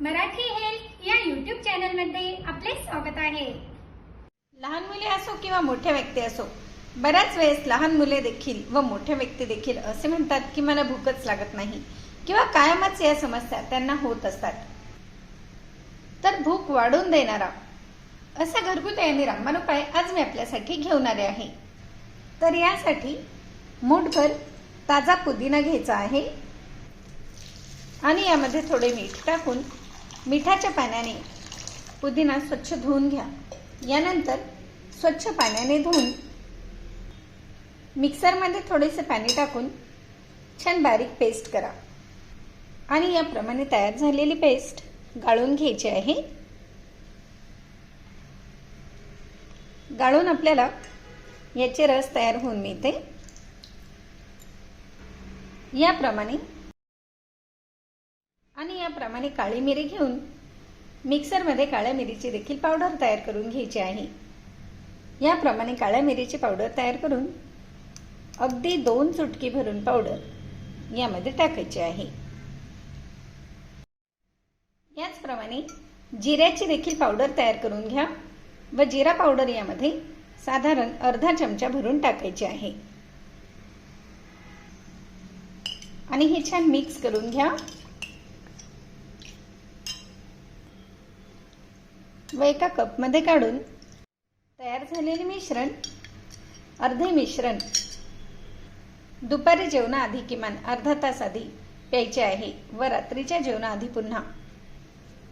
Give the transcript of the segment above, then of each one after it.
Marathi health या YouTube चॅनलमध्ये आपले स्वागत आहे. लहान मुले असो किंवा मोठ्या व्यक्ती असो बऱ्याच वेळेस लहान मुले देखील व मोठ्या व्यक्ती देखील असे म्हणतात की मला भूकच लागत नाही किंवा कायमच या समस्या त्यांना होत असतात. तर भूक वाढून देणारा असा घरगुती आणि रामबाण उपाय आज मी आपल्यासाठी घेऊन आले आहे. तर यासाठी मूठभर ताजा पुदिना घ्यायचा आहे आणि यामध्ये थोडे मीठ टाकून मिठाच्या पाण्याने पुदिना स्वच्छ धुवून घ्या. यानंतर स्वच्छ पाण्याने धुवून मिक्सरमध्ये थोडेसे पाणी टाकून छान बारीक पेस्ट करा. आणि याप्रमाणे तयार झालेली पेस्ट गाळून घ्यायची आहे. गाळून आपल्याला याचे रस तयार होऊन मिळते. याप्रमाणे प्रमाणे काळी मिरी घेऊन मिक्सरमध्ये काळ्या मिरीची देखील पावडर तयार करून घ्यायची आहे. याप्रमाणे काळ्या मिरीची पावडर तयार करून अगदी दोन चुटकी भरून पावडर यामध्ये टाकायची आहे. याचप्रमाणे जिऱ्याची देखील पावडर तयार करून घ्या व जिरा पावडर यामध्ये साधारण अर्धा चमचा भरून टाकायची आहे. आणि हे छान मिक्स करून घ्या. व एका कपमध्ये काढून तयार झालेले मिश्रण अर्धे मिश्रण दुपारी जेवणाआधी किमान अर्धा तास आधी प्यायचे आहे व रात्रीच्या जेवणाआधी पुन्हा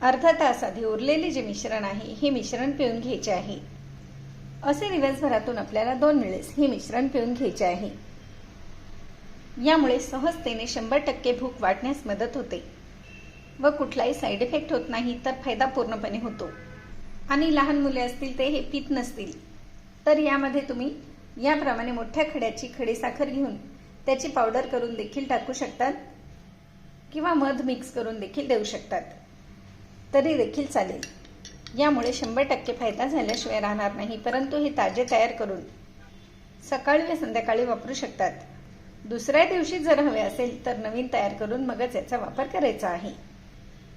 अर्धा तास आधी उरलेले जे मिश्रण आहे हे मिश्रण पिऊन घ्यायचे आहे. असे दिवसभरातून आपल्याला दोन वेळेस हे मिश्रण पिऊन घ्यायचे आहे. यामुळे सहजतेने शंभर टक्के भूक वाढण्यास मदत होते व कुठलाही साईड इफेक्ट होत नाही तर फायदा पूर्णपणे होतो. आणि लहान मुले असतील ते हे पित नसतील. तर यामध्ये तुम्ही याप्रमाणे मोठ्या खड्याची खडी साखर घेऊन त्याची पावडर करून देखील टाकू शकतात किंवा मध मिक्स करून देखील देऊ शकतात. तरी देखील चालेल. यामुळे शंभर टक्के फायदा झाल्याशिवाय राहणार नाही परंतु हे ताजे तयार करून सकाळी व संध्याकाळी वापरू शकतात. दुसऱ्या दिवशी जर हवे असेल तर नवीन तयार करून मगच याचा वापर करायचा आहे.